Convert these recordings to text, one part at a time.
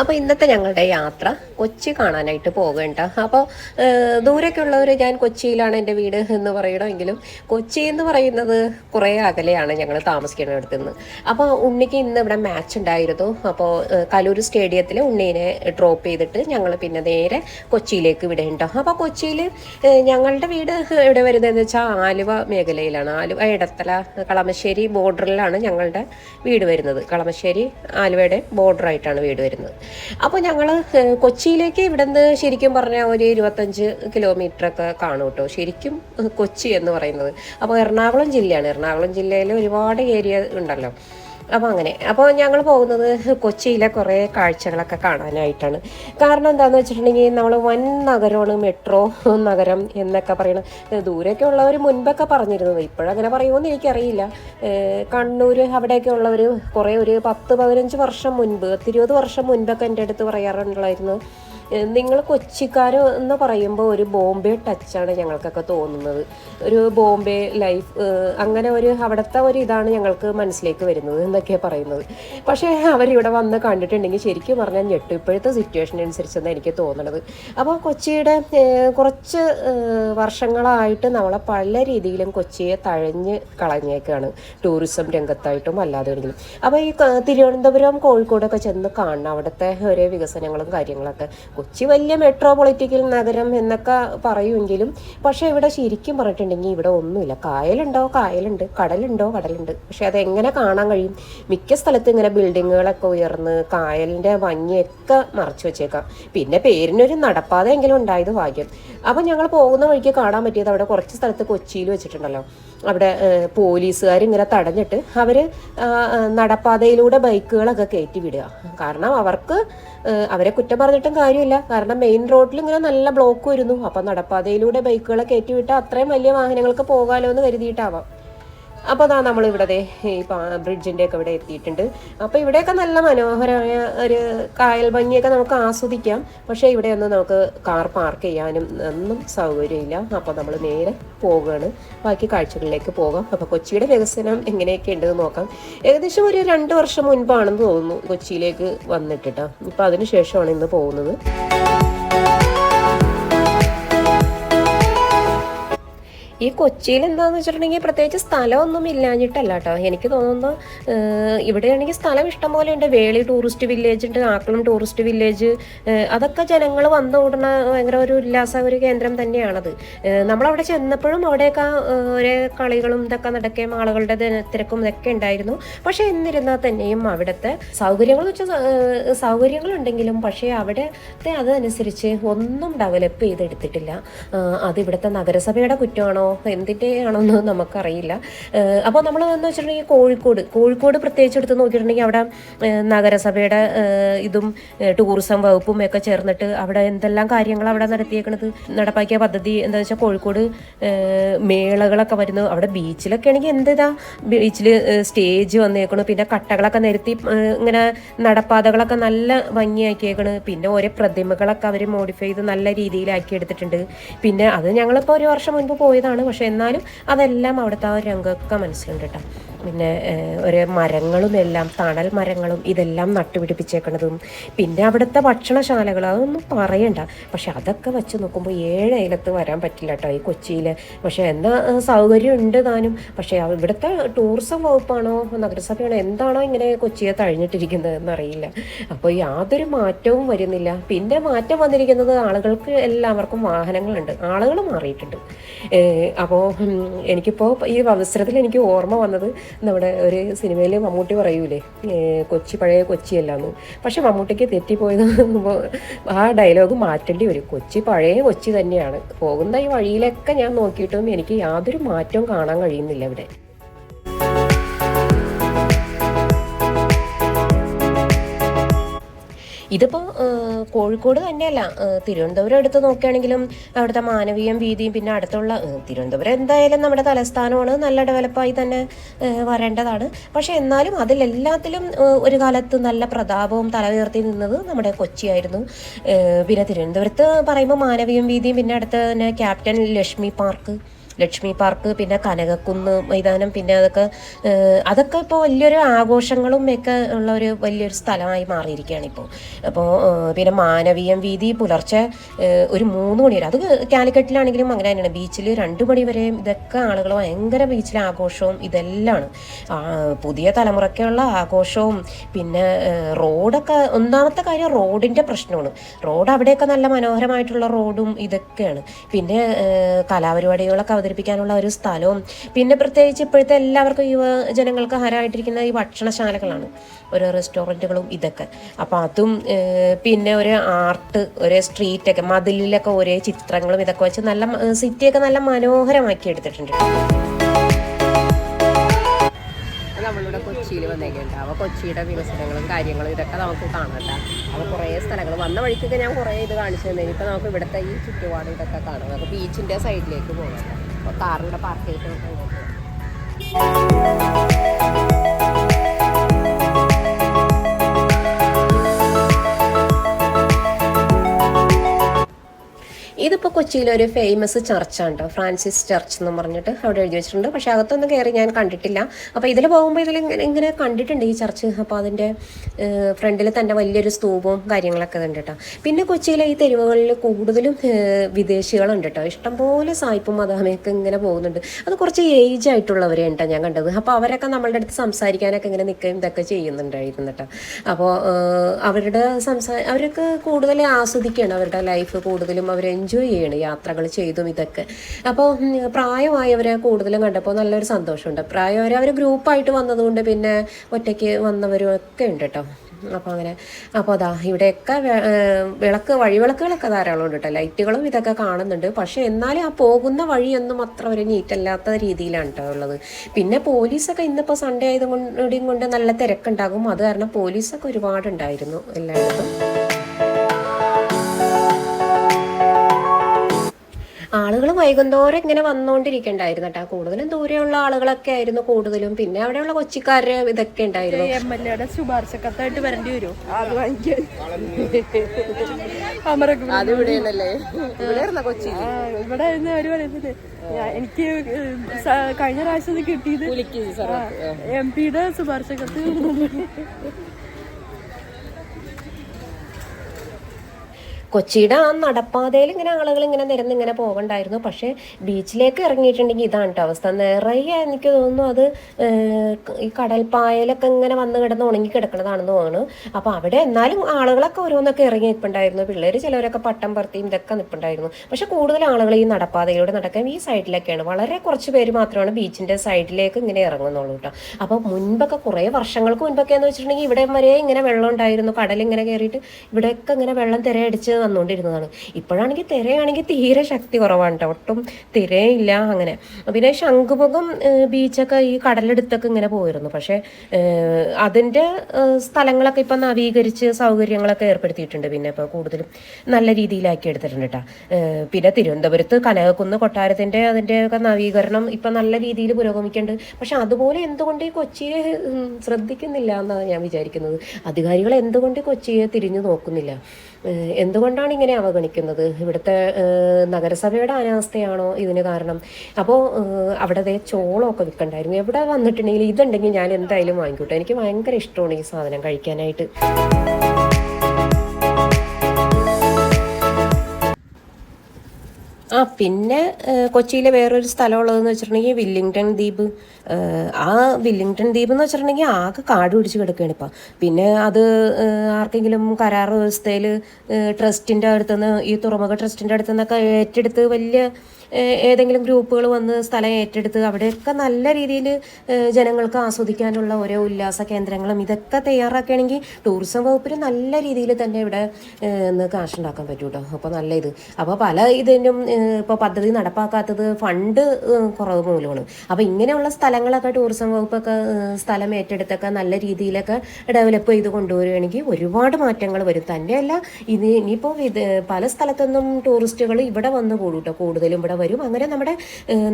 അപ്പോൾ ഇന്നത്തെ ഞങ്ങളുടെ യാത്ര കൊച്ചി കാണാനായിട്ട് പോകേണ്ട അപ്പോൾ ദൂരേക്കുള്ളവർ ഞാൻ കൊച്ചിയിലാണ് എന്റെ വീട് എന്ന് പറയണമെങ്കിലും കൊച്ചി എന്ന് പറയുന്നത് കുറേ അകലെയാണ് ഞങ്ങൾ താമസിക്കുന്നിടത്ത് നിന്ന്. അപ്പോൾ ഉണ്ണിക്ക് ഇന്ന് ഇവിടെ മാച്ച് ഉണ്ടായിരുന്നു. അപ്പോൾ കലൂർ സ്റ്റേഡിയത്തിൽ ഉണ്ണീനെ ഡ്രോപ്പ് ചെയ്തിട്ട് ഞങ്ങൾ പിന്നെ നേരെ കൊച്ചിയിലേക്ക് വിടേണ്ട. അപ്പോൾ കൊച്ചിയിൽ ഞങ്ങളുടെ വീട് എവിടെ വരുന്നതെന്ന് വെച്ചാൽ ആലുവ മേഖലയിലാണ്. ആലുവ ഇടത്തല കളമശ്ശേരി ബോർഡറിലാണ് ഞങ്ങളുടെ വീട് വരുന്നത്. കളമശ്ശേരി ആലുവയുടെ ബോർഡറായിട്ടാണ് വീട് വരുന്നത്. അപ്പോൾ ഞങ്ങൾ കൊച്ചിയിലേക്ക് ഇവിടുന്ന് ശരിക്കും പറഞ്ഞാൽ ഒരു ഇരുപത്തഞ്ച് കിലോമീറ്റർ ഒക്കെ കാണും കേട്ടോ ശരിക്കും കൊച്ചി എന്ന് പറയുന്നത്. അപ്പോൾ എറണാകുളം ജില്ലയാണ്. എറണാകുളം ജില്ലയിൽ ഒരുപാട് ഏരിയ ഉണ്ടല്ലോ. അപ്പോൾ അങ്ങനെ. അപ്പോൾ ഞങ്ങൾ പോകുന്നത് കൊച്ചിയിലെ കുറേ കാഴ്ചകളൊക്കെ കാണാനായിട്ടാണ്. കാരണം എന്താണെന്ന് വെച്ചിട്ടുണ്ടെങ്കിൽ നമ്മൾ വൻ നഗരമാണ് മെട്രോ നഗരം എന്നൊക്കെ പറയണത് ദൂരെയൊക്കെ ഉള്ളവർ മുൻപൊക്കെ പറഞ്ഞിരുന്നത്. ഇപ്പോഴങ്ങനെ പറയുമെന്ന് എനിക്കറിയില്ല. കണ്ണൂർ അവിടെയൊക്കെ ഉള്ളവർ കുറേ ഒരു പത്ത് പതിനഞ്ച് വർഷം മുൻപ് പത്തിരുപത് വർഷം മുൻപൊക്കെ എന്റെ അടുത്ത് പറയാറുണ്ടായിരുന്നു. നിങ്ങൾ കൊച്ചിക്കാർ എന്ന് പറയുമ്പോൾ ഒരു ബോംബെ ടച്ചാണ് ഞങ്ങൾക്കൊക്കെ തോന്നുന്നത്. ഒരു ബോംബെ ലൈഫ് അങ്ങനെ ഒരു അവിടുത്തെ ഒരു ഇതാണ് ഞങ്ങൾക്ക് മനസ്സിലേക്ക് വരുന്നത് എന്നൊക്കെ പറയുന്നത്. പക്ഷേ അവരിവിടെ വന്ന് കണ്ടിട്ടുണ്ടെങ്കിൽ ശരിക്കും പറഞ്ഞാൽ ഞെട്ടിപ്പോഴത്തെ സിറ്റുവേഷൻ അനുസരിച്ചെന്ന് എനിക്ക് തോന്നുന്നത് അപ്പോൾ കൊച്ചിയുടെ കുറച്ച് വർഷങ്ങളായിട്ട് നമ്മളെ പല രീതിയിലും കൊച്ചിയെ തഴഞ്ഞ് കളഞ്ഞേക്കാണ് ടൂറിസം രംഗത്തായിട്ടും അല്ലാതെ ഒരിക്കലും അപ്പോൾ ഈ തിരുവനന്തപുരം കോഴിക്കോടൊക്കെ ചെന്ന് കാണണം. അവിടുത്തെ ഓരോ വികസനങ്ങളും കാര്യങ്ങളൊക്കെ. കൊച്ചി വലിയ മെട്രോപൊളിറ്റിക്കൽ നഗരം എന്നൊക്കെ പറയുമെങ്കിലും പക്ഷേ ഇവിടെ ശരിക്കും പറഞ്ഞിട്ടുണ്ടെങ്കിൽ ഇവിടെ ഒന്നുമില്ല. കായലുണ്ടോ? കായലുണ്ട്. കടലുണ്ടോ? കടലുണ്ട്. പക്ഷെ അതെങ്ങനെ കാണാൻ കഴിയും? മിക്ക സ്ഥലത്തും ഇങ്ങനെ ബിൽഡിങ്ങുകളൊക്കെ ഉയർന്ന് കായലിന്റെ ഭംഗിയൊക്കെ മറച്ചു വെച്ചേക്കാം. പിന്നെ പേരിനൊരു നടപ്പാതെങ്കിലും ഉണ്ടായത് ഭാഗ്യം. അപ്പം ഞങ്ങൾ പോകുന്ന വഴിക്ക് കാണാൻ പറ്റിയത് അവിടെ കുറച്ച് സ്ഥലത്ത് കൊച്ചിയിൽ വെച്ചിട്ടുണ്ടല്ലോ. അവിടെ പോലീസുകാർ ഇങ്ങനെ തടഞ്ഞിട്ട് അവർ നടപ്പാതയിലൂടെ ബൈക്കുകളൊക്കെ കയറ്റി വിടുക. കാരണം അവർക്ക് അവരെ കുറ്റം പറഞ്ഞിട്ടും കാര്യമില്ല. കാരണം മെയിൻ റോഡിൽ ഇങ്ങനെ നല്ല ബ്ലോക്ക് വരുന്നു. അപ്പം നടപ്പാതയിലൂടെ ബൈക്കുകളെ കയറ്റി വിട്ടാൽ അത്രയും വലിയ വാഹനങ്ങൾക്ക് പോകാമല്ലോ എന്ന് കരുതിയിട്ടാവാം. അപ്പോൾ അതാ ദേ ഈ ബ്രിഡ്ജിന്റെ ഒക്കെ ഇവിടെ എത്തിയിട്ടുണ്ട്. അപ്പോൾ ഇവിടെയൊക്കെ നല്ല മനോഹരമായ ഒരു കായൽ ഭംഗിയൊക്കെ നമുക്ക് ആസ്വദിക്കാം. പക്ഷേ ഇവിടെയൊന്നും നമുക്ക് കാർ പാർക്ക് ചെയ്യാനും ഒന്നും സൗകര്യമില്ല. അപ്പോൾ നമ്മൾ നേരെ പോവുകയാണ്. ബാക്കി കാഴ്ചകളിലേക്ക് പോകാം. അപ്പോൾ കൊച്ചിയുടെ വികസനം എങ്ങനെയൊക്കെ ഉണ്ടെന്ന് നോക്കാം. ഏകദേശം ഒരു രണ്ട് വർഷം മുൻപാണെന്ന് തോന്നുന്നു കൊച്ചിയിലേക്ക് വന്നിട്ടിട്ടാണ് ഇപ്പോൾ അതിന് ശേഷമാണ് ഇന്ന് പോകുന്നത്. ഈ കൊച്ചിയിൽ എന്താണെന്ന് വെച്ചിട്ടുണ്ടെങ്കിൽ പ്രത്യേകിച്ച് സ്ഥലമൊന്നും ഇല്ലാഞ്ഞിട്ടല്ല കേട്ടോ എനിക്ക് തോന്നുന്നു ഇവിടെയാണെങ്കിൽ സ്ഥലം ഇഷ്ടംപോലെ ഉണ്ട്. വേളി ടൂറിസ്റ്റ് വില്ലേജ് ഉണ്ട് ആക്കുളം ടൂറിസ്റ്റ് വില്ലേജ് അതൊക്കെ ജനങ്ങൾ വന്നു കൂടുന്ന ഭയങ്കര ഒരു ഉല്ലാസ ഒരു കേന്ദ്രം തന്നെയാണത്. നമ്മളവിടെ ചെന്നപ്പോഴും അവിടെയൊക്കെ ഒരേ കളികളും ഇതൊക്കെ നടക്കുകയും ആളുകളുടെ തിരക്കും ഇതൊക്കെ ഉണ്ടായിരുന്നു. പക്ഷേ എന്നിരുന്നാൽ തന്നെയും അവിടുത്തെ സൗകര്യങ്ങൾ വെച്ചാൽ സൗകര്യങ്ങളുണ്ടെങ്കിലും പക്ഷേ അവിടുത്തെ അതനുസരിച്ച് ഒന്നും ഡെവലപ്പ് ചെയ്തെടുത്തിട്ടില്ല. അത് ഇവിടുത്തെ നഗരസഭയുടെ കുറ്റമാണോ എന്തിന്റെ ആണോന്ന് നമുക്കറിയില്ല. അപ്പോൾ നമ്മൾ എന്ന് വെച്ചിട്ടുണ്ടെങ്കിൽ കോഴിക്കോട് കോഴിക്കോട് പ്രത്യേകിച്ച് എടുത്ത് നോക്കിയിട്ടുണ്ടെങ്കിൽ അവിടെ നഗരസഭയുടെ ഇതും ടൂറിസം വകുപ്പും ഒക്കെ ചേർന്നിട്ട് അവിടെ എന്തെല്ലാം കാര്യങ്ങൾ അവിടെ നടത്തിയേക്കുന്നത് നടപ്പാക്കിയ പദ്ധതി എന്താ വെച്ചാൽ കോഴിക്കോട് മേളകളൊക്കെ വരുന്നു. അവിടെ ബീച്ചിലൊക്കെ ആണെങ്കിൽ എന്തിതാ ബീച്ചിൽ സ്റ്റേജ് വന്നേക്കണു. പിന്നെ കട്ടകളൊക്കെ നിരത്തി ഇങ്ങനെ നടപ്പാതകളൊക്കെ നല്ല ഭംഗിയാക്കിയേക്കണ്. പിന്നെ ഓരോ പ്രതിമകളൊക്കെ അവർ മോഡിഫൈ ചെയ്ത് നല്ല രീതിയിലാക്കി എടുത്തിട്ടുണ്ട് പിന്നെ അത് ഞങ്ങളിപ്പോൾ ഒരു വർഷം മുൻപ് പോയതാണ്. പക്ഷെ എന്നാലും അതെല്ലാം അവിടുത്തെ ആ ഒരു രംഗമൊക്കെ മനസ്സിലുണ്ട് കേട്ടോ. പിന്നെ ഒരു മരങ്ങളും എല്ലാം തണൽ മരങ്ങളും ഇതെല്ലാം നട്ടുപിടിപ്പിച്ചേക്കുന്നതും പിന്നെ അവിടുത്തെ ഭക്ഷണശാലകൾ അതൊന്നും പറയണ്ട. പക്ഷെ അതൊക്കെ വെച്ച് നോക്കുമ്പോൾ ഏഴ് അയലത്ത് വരാൻ പറ്റില്ല കേട്ടോ ഈ കൊച്ചിയിൽ പക്ഷെ എന്താ സൗകര്യം ഉണ്ട് താനും. പക്ഷേ ഇവിടുത്തെ ടൂറിസം വകുപ്പാണോ നഗരസഭയാണോ എന്താണോ ഇങ്ങനെ കൊച്ചിയെ തഴിഞ്ഞിട്ടിരിക്കുന്നത് എന്നറിയില്ല അപ്പോൾ യാതൊരു മാറ്റവും വരുന്നില്ല. പിന്നെ മാറ്റം വന്നിരിക്കുന്നത് ആളുകൾക്ക് എല്ലാവർക്കും വാഹനങ്ങളുണ്ട്. ആളുകൾ മാറിയിട്ടുണ്ട്. അപ്പോൾ എനിക്കിപ്പോൾ ഈ അവസരത്തിൽ എനിക്ക് ഓർമ്മ വന്നത് നമ്മുടെ ഒരു സിനിമയിൽ മമ്മൂട്ടി പറയൂലേ കൊച്ചി പഴയ കൊച്ചിയല്ലാന്ന്. പക്ഷെ മമ്മൂട്ടിക്ക് തെറ്റിപ്പോയത് ആ ഡയലോഗ് മാറ്റേണ്ടി വരും. കൊച്ചി പഴയ കൊച്ചി തന്നെയാണ്. പോകുന്ന ഈ വഴിയിലൊക്കെ ഞാൻ നോക്കിയിട്ടും എനിക്ക് യാതൊരു മാറ്റവും കാണാൻ കഴിയുന്നില്ല ഇവിടെ. ഇതിപ്പോൾ കോഴിക്കോട് തന്നെയല്ല തിരുവനന്തപുരം എടുത്ത് നോക്കുകയാണെങ്കിലും അവിടുത്തെ മാനവീയം വീതിയും പിന്നെ അടുത്തുള്ള തിരുവനന്തപുരം എന്തായാലും നമ്മുടെ തലസ്ഥാനമാണ് നല്ല ഡെവലപ്പായി തന്നെ വരേണ്ടതാണ്. പക്ഷെ എന്നാലും അതിലെല്ലാത്തിലും ഒരു കാലത്ത് നല്ല പ്രതാപവും തല ഉയർത്തി നിന്നത് നമ്മുടെ കൊച്ചിയായിരുന്നു. പിന്നെ തിരുവനന്തപുരത്ത് പറയുമ്പോൾ മാനവീയം വീതിയും പിന്നെ അടുത്ത് തന്നെ captain Lakshmi park. Lakshmi park പിന്നെ കനകക്കുന്ന് മൈതാനം പിന്നെ അതൊക്കെ അതൊക്കെ ഇപ്പോൾ വലിയൊരു ആഘോഷങ്ങളും ഒക്കെ ഉള്ള ഒരു വലിയൊരു സ്ഥലമായി മാറിയിരിക്കുകയാണ് ഇപ്പോൾ അപ്പോൾ പിന്നെ മാനവീയം വീതി പുലർച്ചെ ഒരു മൂന്ന് മണി വരെ. അത് കാലിക്കറ്റിലാണെങ്കിലും അങ്ങനെ തന്നെയാണ്. ബീച്ചിൽ രണ്ട് മണി വരെയും ഇതൊക്കെ ആളുകൾ ഭയങ്കര ബീച്ചിലെ ആഘോഷവും ഇതെല്ലാമാണ് പുതിയ തലമുറയ്ക്കുള്ള ആഘോഷവും പിന്നെ റോഡൊക്കെ ഒന്നാമത്തെ കാര്യം റോഡിന്റെ പ്രശ്നമാണ്. റോഡ് അവിടെയൊക്കെ നല്ല മനോഹരമായിട്ടുള്ള റോഡും ഇതൊക്കെയാണ്. പിന്നെ കലാപരിപാടികളൊക്കെ അവതരിപ്പിക്കാനുള്ള ഒരു സ്ഥലവും. പിന്നെ പ്രത്യേകിച്ച് ഇപ്പോഴത്തെ എല്ലാവർക്കും യുവജനങ്ങൾക്ക് ഹരമായിട്ടിരിക്കുന്ന ഈ ഭക്ഷണശാലകളാണ്. ഓരോ റെസ്റ്റോറന്റുകളും ഇതൊക്കെ. അപ്പോൾ അതും പിന്നെ ഒരു ആർട്ട് ഒരേ സ്ട്രീറ്റൊക്കെ മതിലിലൊക്കെ ഒരേ ചിത്രങ്ങളും ഇതൊക്കെ വെച്ച് നല്ല സിറ്റിയൊക്കെ നല്ല മനോഹരമാക്കി എടുത്തിട്ടുണ്ട്. നമ്മളിവിടെ കൊച്ചിയിൽ വന്നേക്കുന്നുണ്ട് അപ്പോൾ കൊച്ചിയുടെ വികസനങ്ങളും കാര്യങ്ങളും ഇതൊക്കെ നമുക്ക് കാണണ്ട അപ്പോൾ കുറേ സ്ഥലങ്ങൾ വന്ന വഴിക്കൊക്കെ ഞാൻ കുറേ ഇത് കാണിച്ചു തന്നെ ഇപ്പോൾ നമുക്ക് ഇവിടുത്തെ ഈ ചുറ്റുപാട് ഇതൊക്കെ കാണാം. നമുക്ക് ബീച്ചിന്റെ സൈഡിലേക്ക് പോകാം കാറിവിടെ പാർക്ക് ചെയ്തിട്ട് കൊച്ചിയിലെ ഒരു ഫേമസ് ചർച്ചാണ് കേട്ടോ ഫ്രാൻസിസ് ചർച്ച് എന്ന് പറഞ്ഞിട്ട് അവിടെ എഴുതി വെച്ചിട്ടുണ്ട്. പക്ഷെ അകത്തൊന്നും കയറി ഞാൻ കണ്ടിട്ടില്ല. അപ്പോൾ ഇതിൽ പോകുമ്പോൾ ഇതിൽ ഇങ്ങനെ കണ്ടിട്ടുണ്ട് ഈ ചർച്ച് അപ്പോൾ അതിന്റെ ഫ്രണ്ടിൽ തന്നെ വലിയൊരു സ്തൂപവും കാര്യങ്ങളൊക്കെ ഉണ്ട് കേട്ടോ പിന്നെ കൊച്ചിയിലെ ഈ തെരുവുകളിൽ കൂടുതലും വിദേശികളുണ്ട് കേട്ടോ ഇഷ്ടംപോലെ സായിപ്പും മതാമയൊക്കെ ഇങ്ങനെ പോകുന്നുണ്ട്. അത് കുറച്ച് ഏജ് ആയിട്ടുള്ളവരെ കേട്ടോ ഞാൻ കണ്ടത്. അപ്പോൾ അവരൊക്കെ നമ്മളുടെ അടുത്ത് സംസാരിക്കാനൊക്കെ ഇങ്ങനെ നിൽക്കുകയും ഇതൊക്കെ ചെയ്യുന്നുണ്ടായിരുന്നു കേട്ടോ അപ്പോൾ അവരുടെ സംസാ അവരൊക്കെ കൂടുതൽ ആസ്വദിക്കുകയാണ്. അവരുടെ ലൈഫ് കൂടുതലും അവർ എൻജോയ് ചെയ്യണം യാത്രകൾ ചെയ്തും ഇതൊക്കെ. അപ്പോൾ പ്രായമായവരെ കൂടുതലും കണ്ടപ്പോൾ നല്ലൊരു സന്തോഷമുണ്ട്. പ്രായമായവരെ അവർ ഗ്രൂപ്പായിട്ട് വന്നതുകൊണ്ട് പിന്നെ ഒറ്റയ്ക്ക് വന്നവരും ഒക്കെ ഉണ്ട് കേട്ടോ. അപ്പോൾ അങ്ങനെ അപ്പോൾ അതാ ഇവിടെയൊക്കെ വിളക്ക് വഴിവിളക്കുകളൊക്കെ ധാരാളം ഉണ്ട് കേട്ടോ. ലൈറ്റുകളും ഇതൊക്കെ കാണുന്നുണ്ട്. പക്ഷേ എന്നാലും ആ പോകുന്ന വഴിയൊന്നും അത്ര ഒരു നീറ്റല്ലാത്ത രീതിയിലാണ് കേട്ടോ ഉള്ളത്. പിന്നെ പോലീസൊക്കെ ഇന്നിപ്പോൾ സൺഡേ ആയതുകൊണ്ടും കൊണ്ട് നല്ല തിരക്കുണ്ടാകും. അത് കാരണം പോലീസൊക്കെ ഒരുപാടുണ്ടായിരുന്നു എല്ലായിടത്തും. ആളുകൾ വൈകുന്നേരം ഇങ്ങനെ വന്നുകൊണ്ടിരിക്കണ്ടായിരുന്നു കേട്ടോ കൂടുതലും ദൂരെയുള്ള ആളുകളൊക്കെ ആയിരുന്നു കൂടുതലും. പിന്നെ അവിടെയുള്ള കൊച്ചിക്കാര് ഇതൊക്കെ ഉണ്ടായിരുന്നു. എം എൽ എയുടെ ശുപാർശ കത്തായിട്ട് വരേണ്ടി വരും? അത് വാങ്ങിക്കാൻ. ഇവിടെ അവർ പറയുന്നത്. എനിക്ക് കഴിഞ്ഞ പ്രാവശ്യം കിട്ടിയത് എം പിയുടെ ശുപാർശ കത്ത് കൊച്ചിയുടെ ആ നടപ്പാതയിൽ ഇങ്ങനെ ആളുകൾ ഇങ്ങനെ നിരന്ന് ഇങ്ങനെ പോകണ്ടായിരുന്നു. പക്ഷേ ബീച്ചിലേക്ക് ഇറങ്ങിയിട്ടുണ്ടെങ്കിൽ ഇതാണ് കേട്ടോ അവസ്ഥ. നിറയെ എനിക്ക് തോന്നുന്നു അത് ഈ കടൽപ്പായലൊക്കെ ഇങ്ങനെ വന്ന് കിടന്ന് ഉണങ്ങി കിടക്കണതാണെന്ന് തോന്നുന്നു. അപ്പോൾ അവിടെ എന്നാലും ആളുകളൊക്കെ ഓരോന്നൊക്കെ ഇറങ്ങി നിൽപ്പുണ്ടായിരുന്നു പിള്ളേർ ചിലവരൊക്കെ പട്ടം പറത്തിയും ഇതൊക്കെ നിൽപ്പുണ്ടായിരുന്നു പക്ഷേ കൂടുതൽ ആളുകൾ ഈ നടപ്പാതയിലൂടെ നടക്കാൻ ഈ സൈഡിലൊക്കെയാണ്. വളരെ കുറച്ച് പേര് മാത്രമാണ് ബീച്ചിന്റെ സൈഡിലേക്ക് ഇങ്ങനെ ഇറങ്ങുന്നുള്ളൂ കേട്ടോ അപ്പോൾ മുൻപൊക്കെ കുറേ വർഷങ്ങൾക്ക് മുൻപൊക്കെ എന്ന് വെച്ചിട്ടുണ്ടെങ്കിൽ ഇവിടെ വരെ ഇങ്ങനെ വെള്ളം ഉണ്ടായിരുന്നു. കടൽ ഇങ്ങനെ കയറിയിട്ട് ഇവിടെയൊക്കെ ഇങ്ങനെ വെള്ളം തിരയടിച്ച് വന്നുകൊണ്ടിരുന്നതാണ്. ഇപ്പോഴാണെങ്കിൽ തിരയാണെങ്കിൽ തീരെ ശക്തി കുറവാണ് കേട്ടോ ഒട്ടും തിരയില്ല അങ്ങനെ. പിന്നെ ശംഖുമുഖം ബീച്ചൊക്കെ ഈ കടലെടുത്തൊക്കെ ഇങ്ങനെ പോയിരുന്നു. പക്ഷേ അതിന്റെ സ്ഥലങ്ങളൊക്കെ ഇപ്പം നവീകരിച്ച് സൗകര്യങ്ങളൊക്കെ ഏർപ്പെടുത്തിയിട്ടുണ്ട്. പിന്നെ ഇപ്പോൾ കൂടുതലും നല്ല രീതിയിലാക്കി എടുത്തിട്ടുണ്ട് കേട്ടോ പിന്നെ തിരുവനന്തപുരത്ത് കനകക്കുന്ന് കൊട്ടാരത്തിന്റെ അതിന്റെയൊക്കെ നവീകരണം ഇപ്പം നല്ല രീതിയിൽ പുരോഗമിക്കുന്നുണ്ട്. പക്ഷെ അതുപോലെ എന്തുകൊണ്ട് ഈ കൊച്ചിയെ ശ്രദ്ധിക്കുന്നില്ല എന്നാണ് ഞാൻ വിചാരിക്കുന്നത്. അധികാരികൾ എന്തുകൊണ്ട് കൊച്ചിയെ തിരിഞ്ഞു നോക്കുന്നില്ല? ഏഹ്, എന്തുകൊണ്ടാണ് ഇങ്ങനെ അവഗണിക്കുന്നത്? ഇവിടുത്തെ നഗരസഭയുടെ അനാസ്ഥയാണോ ഇതിന് കാരണം? അപ്പോൾ അവിടെ ചോളമൊക്കെ വിൽക്കണ്ടായിരുന്നു. എവിടെ വന്നിട്ടുണ്ടെങ്കിൽ ഇതുണ്ടെങ്കിൽ ഞാൻ എന്തായാലും വാങ്ങിക്കോട്ടെ. എനിക്ക് ഭയങ്കര ഇഷ്ടമാണ് ഈ സാധനം കഴിക്കാനായിട്ട്. ആ പിന്നെ കൊച്ചിയിലെ വേറൊരു സ്ഥലമുള്ളതെന്ന് വെച്ചിട്ടുണ്ടെങ്കിൽ വില്ലിങ്ടൺ ദ്വീപ്. ആ വില്ലിങ്ടൺ ദ്വീപ് എന്ന് വെച്ചിട്ടുണ്ടെങ്കിൽ ആകെ കാട് പിടിച്ച് കിടക്കുകയാണ് ഇപ്പം. പിന്നെ അത് ആർക്കെങ്കിലും കരാർ വ്യവസ്ഥയിൽ ട്രസ്റ്റിന്റെ അടുത്തുനിന്ന് ഈ തുറമുഖ ട്രസ്റ്റിന്റെ അടുത്തുനിന്നൊക്കെ ഏറ്റെടുത്ത് വലിയ ഏതെങ്കിലും ഗ്രൂപ്പുകൾ വന്ന് സ്ഥലം ഏറ്റെടുത്ത് അവിടെയൊക്കെ നല്ല രീതിയിൽ ജനങ്ങൾക്ക് ആസ്വദിക്കാനുള്ള ഓരോ ഉല്ലാസ കേന്ദ്രങ്ങളും ഇതൊക്കെ തയ്യാറാക്കുകയാണെങ്കിൽ ടൂറിസം വകുപ്പിന് നല്ല രീതിയിൽ തന്നെ ഇവിടെ നിന്ന് കാശുണ്ടാക്കാൻ പറ്റും കേട്ടോ അപ്പോൾ നല്ല ഇത്. അപ്പോൾ പല ഇതിനും ഇപ്പോൾ പദ്ധതി നടപ്പാക്കാത്തത് ഫണ്ട് കുറവ് മൂലമാണ്. അപ്പോൾ ഇങ്ങനെയുള്ള സ്ഥലങ്ങളൊക്കെ ടൂറിസം വകുപ്പൊക്കെ സ്ഥലം ഏറ്റെടുത്തൊക്കെ നല്ല രീതിയിലൊക്കെ ഡെവലപ്പ് ചെയ്ത് കൊണ്ടുവരികയാണെങ്കിൽ ഒരുപാട് മാറ്റങ്ങൾ വരും. തന്നെയല്ല ഇത് ഇനിയിപ്പോൾ ഇത് പല സ്ഥലത്തൊന്നും ടൂറിസ്റ്റുകൾ ഇവിടെ വന്ന് കൂടും കൂടുതലും ഇവിടെ വരും. അങ്ങനെ നമ്മുടെ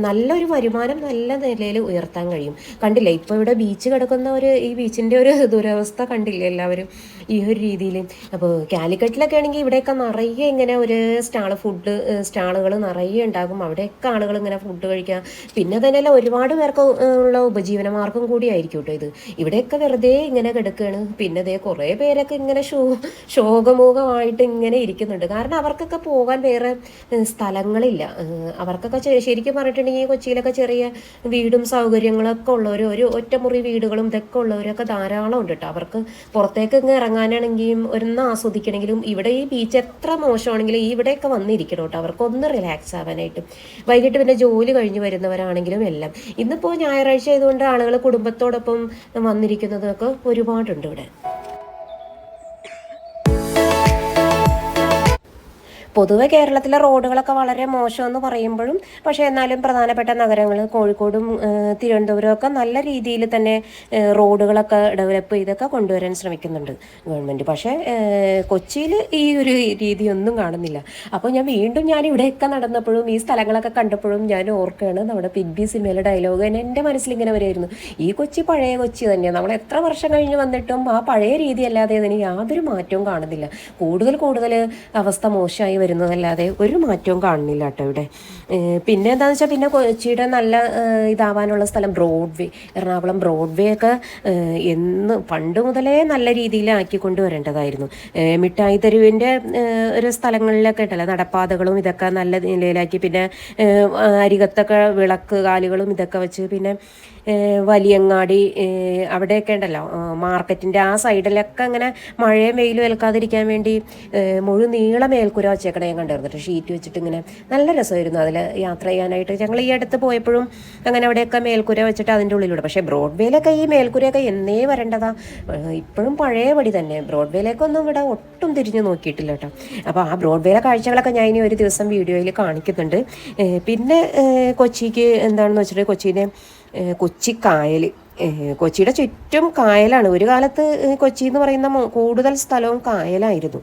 നല്ലൊരു വരുമാനം നല്ല നിലയിൽ ഉയർത്താൻ കഴിയും. കണ്ടില്ലേ ഇപ്പോൾ ഇവിടെ ബീച്ച് കിടക്കുന്ന ഒരു ഈ ബീച്ചിന്റെ ഒരു ദുരവസ്ഥ കണ്ടില്ലേ എല്ലാവരും? ഈ ഒരു രീതിയിൽ അപ്പോൾ കാലിക്കറ്റിലൊക്കെ ആണെങ്കിൽ ഇവിടെയൊക്കെ നിറയെ ഇങ്ങനെ ഒരു സ്റ്റാൾ ഫുഡ് സ്റ്റാളുകൾ നിറയെ ഉണ്ടാകും. അവിടെയൊക്കെ ആളുകൾ ഇങ്ങനെ ഫുഡ് കഴിക്കുക പിന്നെ തന്നെയല്ല ഒരുപാട് പേർക്ക് ഉള്ള ഉപജീവന മാർഗം കൂടിയായിരിക്കും കേട്ടോ ഇത്. ഇവിടെയൊക്കെ വെറുതെ ഇങ്ങനെ കിടക്കുകയാണ് പിന്നെ ദേ കുറേ പേരൊക്കെ ഇങ്ങനെ ഷോ ശോകമൂകമായിട്ട് ഇങ്ങനെ ഇരിക്കുന്നുണ്ട്. കാരണം അവർക്കൊക്കെ പോകാൻ വേറെ സ്ഥലങ്ങളില്ല. അവർക്കൊക്കെ ശരിക്കും പറഞ്ഞിട്ടുണ്ടെങ്കിൽ കൊച്ചിയിലൊക്കെ ചെറിയ വീടും സൗകര്യങ്ങളൊക്കെ ഉള്ളവർ ഒരു ഒറ്റമുറി വീടുകളും ഇതൊക്കെ ഉള്ളവരൊക്കെ ധാരാളം ഉണ്ട് കേട്ടോ അവർക്ക് പുറത്തേക്ക് ഇങ്ങ് ഇറങ്ങാനാണെങ്കിലും ഒന്ന് ആസ്വദിക്കണമെങ്കിലും ഇവിടെ ഈ ബീച്ച് എത്ര മോശമാണെങ്കിലും ഇവിടെയൊക്കെ വന്നിരിക്കണം കേട്ടോ. അവർക്കൊന്ന് റിലാക്സ് ആവാനായിട്ട്. വൈകിട്ട് പിന്നെ ജോലി കഴിഞ്ഞ് വരുന്നവരാണെങ്കിലും എല്ലാം. ഇന്നിപ്പോൾ ഞായറാഴ്ച ആയതുകൊണ്ട് ആളുകൾ കുടുംബത്തോടൊപ്പം വന്നിരിക്കുന്നതൊക്കെ ഒരുപാടുണ്ട് ഇവിടെ. പൊതുവെ കേരളത്തിലെ റോഡുകളൊക്കെ വളരെ മോശമെന്ന് പറയുമ്പോഴും പക്ഷേ എന്നാലും പ്രധാനപ്പെട്ട നഗരങ്ങൾ കോഴിക്കോടും തിരുവനന്തപുരം ഒക്കെ നല്ല രീതിയിൽ തന്നെ റോഡുകളൊക്കെ ഡെവലപ്പ് ചെയ്തൊക്കെ കൊണ്ടുവരാൻ ശ്രമിക്കുന്നുണ്ട് ഗവൺമെന്റ്. പക്ഷേ കൊച്ചിയിൽ ഈ ഒരു രീതി ഒന്നും കാണുന്നില്ല. അപ്പോൾ ഞാൻ വീണ്ടും ഞാൻ ഇവിടെയൊക്കെ നടന്നപ്പോഴും ഈ സ്ഥലങ്ങളൊക്കെ കണ്ടപ്പോഴും ഞാൻ ഓർക്കുകയാണ് നമ്മുടെ പിഗ് ബി സിനിമയിലെ ഡയലോഗ് എന്റെ മനസ്സിലിങ്ങനെ വരുമായിരുന്നു ഈ കൊച്ചി പഴയ കൊച്ചി തന്നെയാണ് നമ്മൾ എത്ര വർഷം കഴിഞ്ഞ് വന്നിട്ടും ആ പഴയ രീതി അല്ലാതെ അതിന് യാതൊരു മാറ്റവും കാണുന്നില്ല. കൂടുതൽ കൂടുതൽ അവസ്ഥ മോശമായി വരുന്നതല്ലാതെ ഒരു മാറ്റവും കാണുന്നില്ല കേട്ടോ ഇവിടെ. പിന്നെ എന്താണെന്ന് വെച്ചാൽ പിന്നെ കൊച്ചിയുടെ നല്ല ഇതാവാനുള്ള സ്ഥലം ബ്രോഡ്വേ. എറണാകുളം ബ്രോഡ്വേ ഒക്കെ എന്ന് പണ്ട് മുതലേ നല്ല രീതിയിൽ ആക്കിക്കൊണ്ട് വരേണ്ടതായിരുന്നു. മിഠായി തെരുവിന്റെ ഒരു സ്ഥലങ്ങളിലൊക്കെ ഉണ്ടല്ലോ നടപ്പാതകളും ഇതൊക്കെ നല്ല നിലയിലാക്കി പിന്നെ അരികത്തൊക്കെ വിളക്ക് കാലുകളും ഇതൊക്കെ വെച്ച് പിന്നെ വലിയങ്ങാടി അവിടെയൊക്കെ ഉണ്ടല്ലോ. മാർക്കറ്റിന്റെ ആ സൈഡിലൊക്കെ അങ്ങനെ മഴയും വെയിലും ഏൽക്കാതിരിക്കാൻ വേണ്ടി മുഴു നീള മേൽക്കുര വെച്ചേക്കണേ ഞാൻ കണ്ടായിരുന്നു ഷീറ്റ് വെച്ചിട്ട് ഇങ്ങനെ നല്ല രസമായിരുന്നു അതിൽ യാത്ര ചെയ്യാനായിട്ട്. ഞങ്ങൾ ഈ അടുത്ത് പോയപ്പോഴും അങ്ങനെ അവിടെയൊക്കെ മേൽക്കൂര വെച്ചിട്ട് അതിന്റെ ഉള്ളിലൂടെ. പക്ഷേ ബ്രോഡ്വേയിലൊക്കെ ഈ മേൽക്കൂരയൊക്കെ എന്നേ വരേണ്ടതാ. ഇപ്പോഴും പഴയ പടി തന്നെ. ബ്രോഡ്വേയിലേക്കൊന്നും ഇവിടെ ഒട്ടും തിരിഞ്ഞു നോക്കിയിട്ടില്ല കേട്ടോ. അപ്പോൾ ആ ബ്രോഡ്വേയിലെ കാഴ്ചകളൊക്കെ ഞാൻ ഇനി ഒരു ദിവസം വീഡിയോയിൽ കാണിക്കുന്നുണ്ട്. പിന്നെ കൊച്ചിക്ക് എന്താണെന്ന് വെച്ചിട്ടുണ്ടെങ്കിൽ കൊച്ചിക്കായൽ കൊച്ചി കായൽ കൊച്ചിയുടെ ചുറ്റും കായലാണ്. ഒരു കാലത്ത് കൊച്ചി എന്ന് പറയുന്ന കൂടുതൽ സ്ഥലവും കായലായിരുന്നു.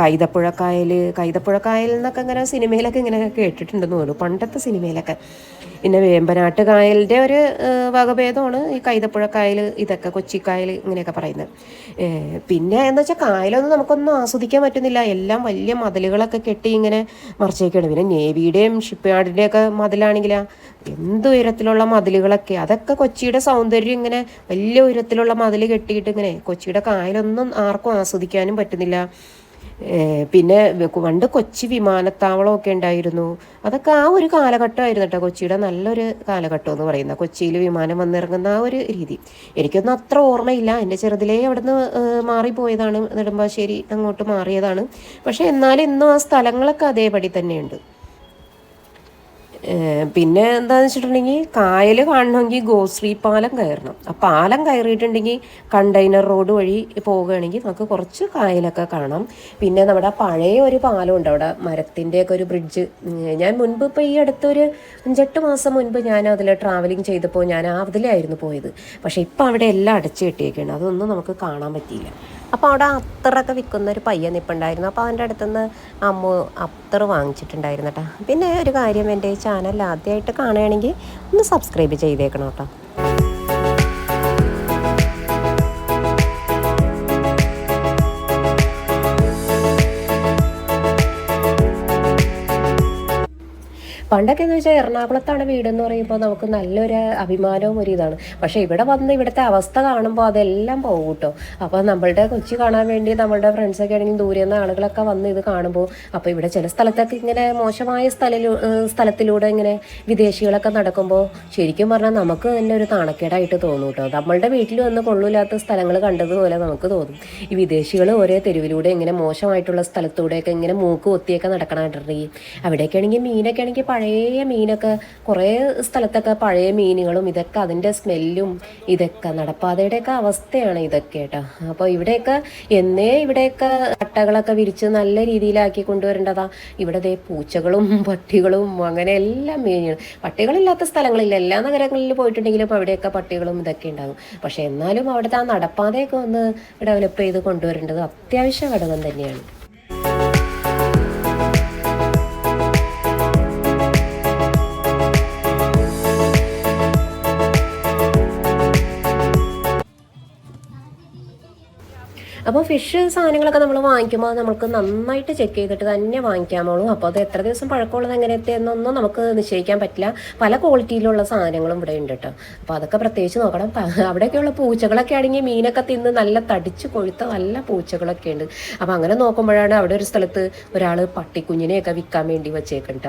കൈതപ്പുഴ കായൽ കൈതപ്പുഴ കായൽ എന്നൊക്കെ ഇങ്ങനെ സിനിമയിലൊക്കെ ഇങ്ങനെ കേട്ടിട്ടുണ്ടെന്ന് തോന്നുന്നു. പണ്ടത്തെ സിനിമയിലൊക്കെ. പിന്നെ വേമ്പനാട്ട് കായലിന്റെ ഒരു വകഭേദമാണ് ഈ കൈതപ്പുഴ കായൽ ഇതൊക്കെ കൊച്ചിക്കായൽ ഇങ്ങനെയൊക്കെ പറയുന്നത്. പിന്നെ എന്ന് വെച്ചാൽ കായലൊന്നും നമുക്കൊന്നും ആസ്വദിക്കാൻ പറ്റുന്നില്ല. എല്ലാം വലിയ മതിലുകളൊക്കെ കെട്ടി ഇങ്ങനെ മറിച്ചേക്കാണ്. പിന്നെ നേവിയുടെയും ഷിപ്പ് യാർഡിന്റെയൊക്കെ മതിലാണെങ്കിൽ എന്ത് ഉയരത്തിലുള്ള മതിലുകളൊക്കെ. അതൊക്കെ കൊച്ചിയുടെ സൗന്ദര്യം ഇങ്ങനെ വലിയ ഉയരത്തിലുള്ള മതിൽ കെട്ടിയിട്ട് ഇങ്ങനെ കൊച്ചിയുടെ കായലൊന്നും ആർക്കും ആസ്വദിക്കാനും പറ്റുന്നില്ല. പിന്നെ പണ്ട് കൊച്ചി വിമാനത്താവളമൊക്കെ ഉണ്ടായിരുന്നു. അതൊക്കെ ആ ഒരു കാലഘട്ടമായിരുന്നു കേട്ടോ. കൊച്ചിയുടെ നല്ലൊരു കാലഘട്ടം എന്ന് പറയുന്ന കൊച്ചിയിൽ വിമാനം വന്നിറങ്ങുന്ന ആ ഒരു രീതി. എനിക്കൊന്നും അത്ര ഓർമ്മയില്ല. എന്റെ ചെറുതിലേ അവിടുന്ന് മാറിപ്പോയതാണ്. നെടുമ്പാശ്ശേരി അങ്ങോട്ട് മാറിയതാണ്. പക്ഷേ എന്നാലും ഇന്നും ആ സ്ഥലങ്ങളൊക്കെ അതേപടി തന്നെയുണ്ട്. പിന്നെ എന്താണെന്ന് വെച്ചിട്ടുണ്ടെങ്കിൽ കായൽ കാണണമെങ്കിൽ ഗോശ്രീ പാലം കയറണം. ആ പാലം കയറിയിട്ടുണ്ടെങ്കിൽ കണ്ടെയ്നർ റോഡ് വഴി പോവുകയാണെങ്കിൽ നമുക്ക് കുറച്ച് കായലൊക്കെ കാണാം. പിന്നെ നമ്മുടെ പഴയ ഒരു പാലം ഉണ്ട് അവിടെ മരത്തിന്റെയൊക്കെ ഒരു ബ്രിഡ്ജ് ഞാൻ മുൻപ് ഇപ്പോൾ ഈ അടുത്തൊരു അഞ്ചെട്ട് മാസം മുൻപ് ഞാൻ അതിൽ ട്രാവലിംഗ് ചെയ്തപ്പോൾ ഞാൻ അതിലായിരുന്നു പോയത്. പക്ഷേ ഇപ്പം അവിടെ എല്ലാം അടച്ചു കെട്ടിയൊക്കെയാണ് അതൊന്നും നമുക്ക് കാണാൻ പറ്റിയില്ല. അപ്പോൾ അവിടെ അത്തറൊക്കെ വിൽക്കുന്ന ഒരു പയ്യൻ നിൽപ്പുണ്ടായിരുന്നു അപ്പോൾ അവന്റെ അടുത്തുനിന്ന് അമ്മ അത്തർ വാങ്ങിച്ചിട്ടുണ്ടായിരുന്നു കേട്ടോ പിന്നെ ഒരു കാര്യം എന്റെ ചാനൽ ആദ്യമായിട്ട് കാണുകയാണെങ്കിൽ ഒന്ന് സബ്സ്ക്രൈബ് ചെയ്തേക്കണം കേട്ടോ പണ്ടൊക്കെ എന്ന് വെച്ചാൽ എറണാകുളത്താണ് എന്ന് പറയുമ്പോൾ നമുക്ക് നല്ലൊരു അഭിമാനവും ഒരു ഇതാണ്. പക്ഷേ ഇവിടെ വന്ന് ഇവിടുത്തെ അവസ്ഥ കാണുമ്പോൾ അതെല്ലാം പോകും കേട്ടോ. അപ്പോൾ നമ്മളുടെ കൊച്ചി കാണാൻ വേണ്ടി നമ്മളുടെ ഫ്രണ്ട്സൊക്കെ ആണെങ്കിൽ ദൂരെ നിന്ന് ആളുകളൊക്കെ വന്ന് ഇത് കാണുമ്പോൾ അപ്പോൾ ഇവിടെ ചില സ്ഥലത്തൊക്കെ ഇങ്ങനെ മോശമായ സ്ഥലലൂ സ്ഥലത്തിലൂടെ ഇങ്ങനെ വിദേശികളൊക്കെ നടക്കുമ്പോൾ ശരിക്കും പറഞ്ഞാൽ നമുക്ക് തന്നെ ഒരു നാണക്കേടായിട്ട് തോന്നും കേട്ടോ. നമ്മളുടെ വീട്ടിൽ വന്ന് കൊള്ളൂലാത്ത സ്ഥലങ്ങൾ കണ്ടതുപോലെ നമുക്ക് തോന്നും. ഈ വിദേശികൾ ഓരോ തെരുവിലൂടെ ഇങ്ങനെ മോശമായിട്ടുള്ള സ്ഥലത്തൂടെയൊക്കെ ഇങ്ങനെ മൂക്ക് കൊത്തിയൊക്കെ നടക്കണമായിട്ടുണ്ടെങ്കിൽ അവിടെയൊക്കെ ആണെങ്കിൽ മീനൊക്കെ ആണെങ്കിൽ പഴയ മീനൊക്കെ കുറേ സ്ഥലത്തൊക്കെ പഴയ മീനുകളും ഇതൊക്കെ അതിന്റെ സ്മെല്ലും ഇതൊക്കെ നടപ്പാതയുടെയൊക്കെ അവസ്ഥയാണ് ഇതൊക്കെ കേട്ടോ. അപ്പോൾ ഇവിടെയൊക്കെ എന്നേ ഇവിടെയൊക്കെ കട്ടകളൊക്കെ വിരിച്ച് നല്ല രീതിയിലാക്കി കൊണ്ടുവരേണ്ടതാ. ഇവിടെ ദേ പൂച്ചകളും പട്ടികളും അങ്ങനെ എല്ലാം മീനുകൾ പട്ടികളില്ലാത്ത സ്ഥലങ്ങളില്ല. എല്ലാ നഗരങ്ങളിൽ പോയിട്ടുണ്ടെങ്കിലും അവിടെയൊക്കെ പട്ടികളും ഇതൊക്കെ ഉണ്ടാകും. പക്ഷേ എന്നാലും അവിടുത്തെ ആ നടപ്പാതയൊക്കെ ഒന്ന് ഡെവലപ്പ് ചെയ്ത് കൊണ്ടുവരേണ്ടത് അത്യാവശ്യ ഘടകം തന്നെയാണ്. അപ്പോൾ ഫിഷ് സാധനങ്ങളൊക്കെ നമ്മൾ വാങ്ങിക്കുമ്പോൾ നമുക്ക് നന്നായിട്ട് ചെക്ക് ചെയ്തിട്ട് തന്നെ വാങ്ങിക്കാമോളൂ അപ്പോൾ അത് എത്ര ദിവസം പഴക്കമുള്ളത് എങ്ങനത്തെ നമുക്ക് നിശ്ചയിക്കാൻ പറ്റില്ല. പല ക്വാളിറ്റിയിലുള്ള സാധനങ്ങളും ഇവിടെ ഉണ്ട് കേട്ടോ അപ്പോൾ അതൊക്കെ പ്രത്യേകിച്ച് നോക്കണം. അവിടെയൊക്കെയുള്ള പൂച്ചകളൊക്കെ ആണെങ്കിൽ മീനൊക്കെ തിന്ന് നല്ല തടിച്ച് കൊഴുത്ത നല്ല പൂച്ചകളൊക്കെ ഉണ്ട്. അപ്പോൾ അങ്ങനെ നോക്കുമ്പോഴാണ് അവിടെ ഒരു സ്ഥലത്ത് ഒരാൾ പട്ടിക്കുഞ്ഞിനെയൊക്കെ വിൽക്കാൻ വേണ്ടി വെച്ചേക്കണ്ട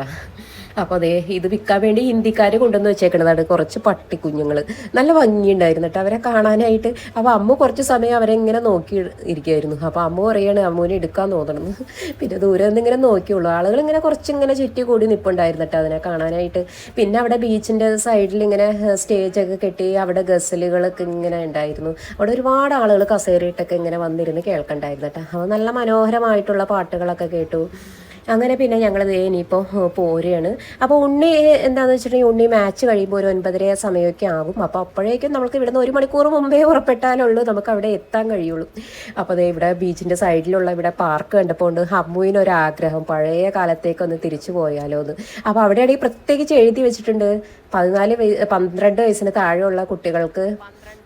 അപ്പോൾ അതേ ഇത് വിൽക്കാൻ വേണ്ടി ഹിന്ദിക്കാർ കൊണ്ടുവന്ന് വെച്ചേക്കണതാണ് കുറച്ച് പട്ടിക്കുഞ്ഞുങ്ങൾ നല്ല ഭംഗിയുണ്ടായിരുന്നു കേട്ടോ. അവരെ കാണാനായിട്ട് അപ്പോൾ അമ്മ കുറച്ച് സമയം അവരെ ഇങ്ങനെ നോക്കി ഇരിക്കുമായിരുന്നു അപ്പോൾ അമ്മ പറയാണ് അമ്മൂനെ എടുക്കാൻ തോന്നണം. പിന്നെ ദൂരെ നിന്ന് ഇങ്ങനെ നോക്കിയുള്ളൂ. ആളുകൾ ഇങ്ങനെ കുറച്ച് ഇങ്ങനെ ചുറ്റി കൂടി നിപ്പുണ്ടായിരുന്നു കേട്ടോ അതിനെ കാണാനായിട്ട്. പിന്നെ അവിടെ ബീച്ചിന്റെ സൈഡിൽ ഇങ്ങനെ സ്റ്റേജ് ഒക്കെ കെട്ടി അവിടെ ഗസലുകളൊക്കെ ഇങ്ങനെ ഉണ്ടായിരുന്നു. അവിടെ ഒരുപാട് ആളുകൾ കസേറിയിട്ടൊക്കെ ഇങ്ങനെ വന്നിരുന്ന് കേൾക്കണ്ടായിരുന്നു കേട്ടോ. അപ്പോൾ നല്ല മനോഹരമായിട്ടുള്ള പാട്ടുകളൊക്കെ കേട്ടു. അങ്ങനെ പിന്നെ ഞങ്ങൾ ദേ ഇനിയിപ്പോൾ പോരുകയാണ്. അപ്പോൾ ഉണ്ണി എന്താണെന്ന് വെച്ചിട്ടുണ്ടെങ്കിൽ ഉണ്ണി മാച്ച് കഴിയുമ്പോൾ ഒരു ഒൻപതര സമയമൊക്കെ ആകും അപ്പോൾ അപ്പോഴേക്കും നമുക്ക് ഇവിടുന്ന് ഒരു മണിക്കൂർ മുമ്പേ ഉറപ്പെട്ടാലുള്ളൂ നമുക്ക് അവിടെ എത്താൻ കഴിയുള്ളൂ. അപ്പോൾ ദേ ഇവിടെ ബീച്ചിന്റെ സൈഡിലുള്ള ഇവിടെ പാർക്ക് കണ്ടപ്പോൾ ഉണ്ട്. ഹമ്മുവിന് ഒരു ആഗ്രഹം പഴയ കാലത്തേക്ക് ഒന്ന് തിരിച്ചു പോയാലോ എന്ന് അപ്പോൾ അവിടെയാണെങ്കിൽ പ്രത്യേകിച്ച് എഴുതി വെച്ചിട്ടുണ്ട്. പതിനാല് പന്ത്രണ്ട് വയസ്സിന് താഴെയുള്ള കുട്ടികൾക്ക്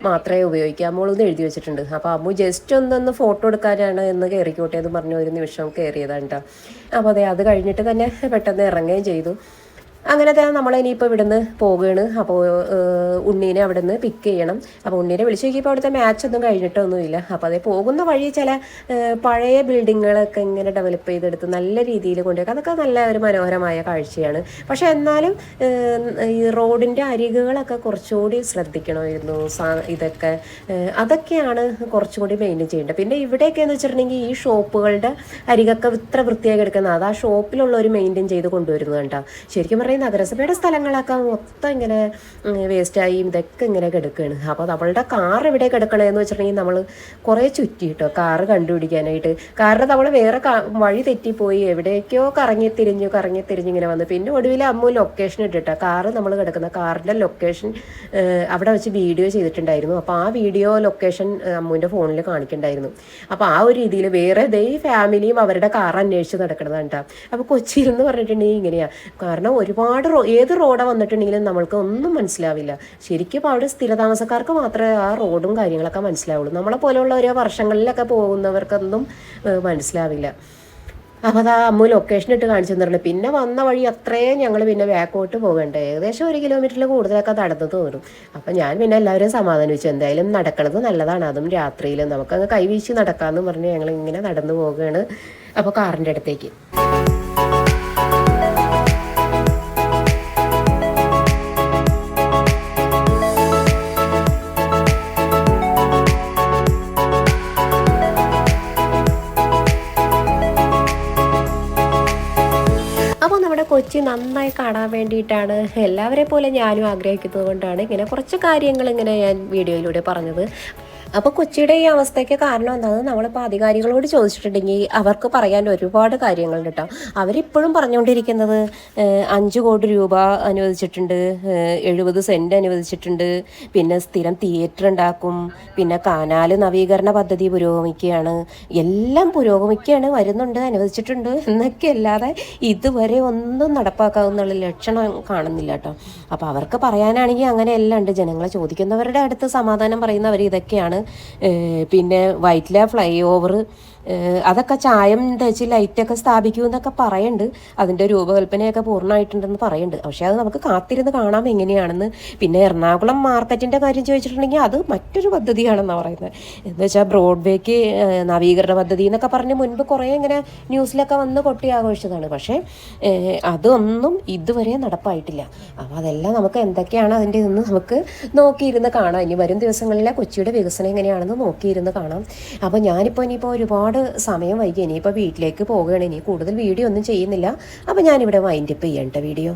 മാത്രമേ ഉപയോഗിക്കാമുള്ളൂ എന്ന് എഴുതി വെച്ചിട്ടുണ്ട്. അപ്പോൾ അമ്മു ജസ്റ്റ് ഒന്നൊന്ന് ഫോട്ടോ എടുക്കാനാണ് എന്ന് കയറിക്കോട്ടെ എന്ന് പറഞ്ഞ ഒരു നിമിഷം കയറിയതാണ് കേട്ടോ അപ്പോൾ അതെ അത് കഴിഞ്ഞിട്ട് തന്നെ പെട്ടെന്ന് ഇറങ്ങുകയും ചെയ്തു. അങ്ങനെ തന്നെ നമ്മൾ ഇനിയിപ്പോൾ ഇവിടുന്ന് പോവുകയാണ്. അപ്പോൾ ഉണ്ണീനെ അവിടുന്ന് പിക്ക് ചെയ്യണം. അപ്പോൾ ഉണ്ണീനെ വിളിച്ച് നോക്കിയപ്പോൾ അവിടുത്തെ മാച്ച് ഒന്നും കഴിഞ്ഞിട്ടൊന്നുമില്ല. അപ്പോൾ അതേ പോകുന്ന വഴി ചില പഴയ ബിൽഡിങ്ങുകളൊക്കെ ഇങ്ങനെ ഡെവലപ്പ് ചെയ്തെടുത്ത് നല്ല രീതിയിൽ കൊണ്ടുപോയി അതൊക്കെ നല്ല ഒരു മനോഹരമായ കാഴ്ചയാണ്. പക്ഷേ എന്നാലും ഈ റോഡിന്റെ അരികുകളൊക്കെ കുറച്ചുകൂടി ശ്രദ്ധിക്കണമായിരുന്നു ഇതൊക്കെ. അതൊക്കെയാണ് കുറച്ചും കൂടി മെയിന്റെയിൻ ചെയ്യേണ്ടത്. പിന്നെ ഇവിടെയൊക്കെ എന്ന് വെച്ചിട്ടുണ്ടെങ്കിൽ ഈ ഷോപ്പുകളുടെ അരികൊക്കെ ഇത്ര വൃത്തിയായി കിടക്കുന്നത്. അത് ആ ഷോപ്പിലുള്ളവർ മെയിന്റെയിൻ ചെയ്ത് കൊണ്ടുവരുന്നത് കേട്ടോ ശരിക്കും പറഞ്ഞാൽ നഗരസഭയുടെ സ്ഥലങ്ങളൊക്കെ മൊത്തം ഇങ്ങനെ വേസ്റ്റായി ഇതൊക്കെ ഇങ്ങനെ കിടക്കുകയാണ് അപ്പോൾ നമ്മളുടെ കാർ എവിടെ കിടക്കണതെന്ന് വെച്ചിട്ടുണ്ടെങ്കിൽ നമ്മൾ കുറേ ചുറ്റി കേട്ടോ കാറ് കണ്ടുപിടിക്കാനായിട്ട്. കാരണം നമ്മൾ വേറെ വഴി തെറ്റിപ്പോയി എവിടേക്കോ കറങ്ങി തിരിഞ്ഞു കറങ്ങി തിരിഞ്ഞ് ഇങ്ങനെ വന്നു. പിന്നെ ഒടുവിൽ അമ്മു ലൊക്കേഷൻ ഇട്ടിട്ടോ. കാറ് നമ്മൾ കിടക്കുന്ന കാറിന്റെ ലൊക്കേഷൻ അവിടെ വെച്ച് വീഡിയോ ചെയ്തിട്ടുണ്ടായിരുന്നു. അപ്പോൾ ആ വീഡിയോ ലൊക്കേഷൻ അമ്മുവിന്റെ ഫോണിൽ കാണിക്കണ്ടായിരുന്നു. അപ്പോൾ ആ ഒരു രീതിയിൽ വേറെ ഇതേ ഫാമിലിയും അവരുടെ കാർ അന്വേഷിച്ച് നടക്കണതാണ് കേട്ടോ അപ്പോൾ കൊച്ചിയിൽ എന്ന് പറഞ്ഞിട്ടുണ്ടെങ്കിൽ ഇങ്ങനെയാണ് കാരണം ഒരുപാട് റോ ഏത് റോഡാണ് വന്നിട്ടുണ്ടെങ്കിലും നമ്മൾക്ക് ഒന്നും മനസ്സിലാവില്ല. ശരിക്കും അവിടെ സ്ഥിരതാമസക്കാർക്ക് മാത്രമേ ആ റോഡും കാര്യങ്ങളൊക്കെ മനസ്സിലാവുള്ളൂ. നമ്മളെ പോലെയുള്ള ഓരോ വർഷങ്ങളിലൊക്കെ പോകുന്നവർക്കൊന്നും മനസ്സിലാവില്ല. അപ്പോൾ അതാ അമ്മു ലൊക്കേഷൻ ഇട്ട് കാണിച്ചു തന്നിട്ടുണ്ട്. പിന്നെ വന്ന വഴി അത്രയും ഞങ്ങൾ പിന്നെ ബാക്കോട്ട് പോകണ്ടേ. ഏകദേശം ഒരു കിലോമീറ്ററിൽ കൂടുതലൊക്കെ നടന്നു തോന്നും അപ്പം ഞാൻ പിന്നെ എല്ലാവരും സമാധാനിച്ചു എന്തായാലും നടക്കണത് നല്ലതാണ്. അതും രാത്രിയിൽ നമുക്കങ്ങ് കൈവീശി നടക്കാമെന്ന് പറഞ്ഞ് ഞങ്ങൾ ഇങ്ങനെ നടന്നു പോവുകയാണ് അപ്പോൾ കാറിന്റെ അടുത്തേക്ക്. നന്നായി കാണാൻ വേണ്ടിയിട്ടാണ് എല്ലാവരെ പോലെ ഞാനും ആഗ്രഹിക്കുന്നത് കൊണ്ടാണ് ഇങ്ങനെ കുറച്ച് കാര്യങ്ങൾ ഇങ്ങനെ ഞാൻ വീഡിയോയിലൂടെ പറഞ്ഞത്. അപ്പോൾ കൊച്ചിയുടെ ഈ അവസ്ഥയ്ക്ക് കാരണം എന്താണെന്ന് നമ്മളിപ്പോൾ അധികാരികളോട് ചോദിച്ചിട്ടുണ്ടെങ്കിൽ അവർക്ക് പറയാൻ ഒരുപാട് കാര്യങ്ങളുണ്ട് കേട്ടോ. അവരിപ്പോഴും പറഞ്ഞുകൊണ്ടിരിക്കുന്നത് അഞ്ചു കോടി രൂപ അനുവദിച്ചിട്ടുണ്ട് എഴുപത് സെന്റ് അനുവദിച്ചിട്ടുണ്ട് പിന്നെ സ്ഥിരം തിയേറ്റർ ഉണ്ടാക്കും പിന്നെ കാനാല് നവീകരണ പദ്ധതി പുരോഗമിക്കുകയാണ് എല്ലാം പുരോഗമിക്കുകയാണ് വരുന്നുണ്ട് അനുവദിച്ചിട്ടുണ്ട് എന്നൊക്കെ അല്ലാതെ ഇതുവരെ ഒന്നും നടപ്പാക്കാവുന്ന ലക്ഷണം കാണുന്നില്ല കേട്ടോ. അപ്പോൾ അവർക്ക് പറയാനാണെങ്കിൽ അങ്ങനെയെല്ലാം ഉണ്ട്. ജനങ്ങളെ ചോദിക്കുന്നവരുടെ അടുത്ത് സമാധാനം പറയുന്നവർ ഇതൊക്കെയാണ്. പിന്നെ വൈറ്റില ഫ്ലൈ ഓവർ അതൊക്കെ ചായം തേച്ച് ലൈറ്റൊക്കെ സ്ഥാപിക്കൂ എന്നൊക്കെ പറയുന്നുണ്ട് അതിന്റെ രൂപകൽപ്പനയൊക്കെ പൂർണമായിട്ടുണ്ടെന്ന് പറയുന്നുണ്ട് പക്ഷേ അത് നമുക്ക് കാത്തിരുന്ന് കാണാം എങ്ങനെയാണെന്ന്. പിന്നെ എറണാകുളം മാർക്കറ്റിന്റെ കാര്യം ചോദിച്ചിട്ടുണ്ടെങ്കിൽ അത് മറ്റൊരു പദ്ധതിയാണെന്നാണ് പറയുന്നത് എന്ന് വെച്ചാൽ ബ്രോഡ്വേക്ക് നവീകരണ പദ്ധതി എന്നൊക്കെ പറഞ്ഞ് മുൻപ് കുറേ ഇങ്ങനെ ന്യൂസിലൊക്കെ വന്ന് കൊട്ടി ആഘോഷിച്ചതാണ്. പക്ഷേ അതൊന്നും ഇതുവരെ നടപ്പായിട്ടില്ല. അപ്പോൾ അതെല്ലാം നമുക്ക് എന്തൊക്കെയാണ് അതിന്റെ ഇതെന്ന് നമുക്ക് നോക്കിയിരുന്ന് കാണാം. ഇനി വരും ദിവസങ്ങളിലെ കൊച്ചിയുടെ വികസനം എങ്ങനെയാണെന്ന് നോക്കിയിരുന്ന് കാണാം. അപ്പോൾ ഞാനിപ്പോൾ ഇനിയിപ്പോൾ ഒരുപാട് സമയം വൈകി ഇനിയിപ്പോൾ വീട്ടിലേക്ക് പോവുകയാണ്. ഇനി കൂടുതൽ വീഡിയോ ഒന്നും ചെയ്യുന്നില്ല. അപ്പോൾ ഞാനിവിടെ വൈൻഡപ്പ് ചെയ്യണ്ട വീഡിയോ.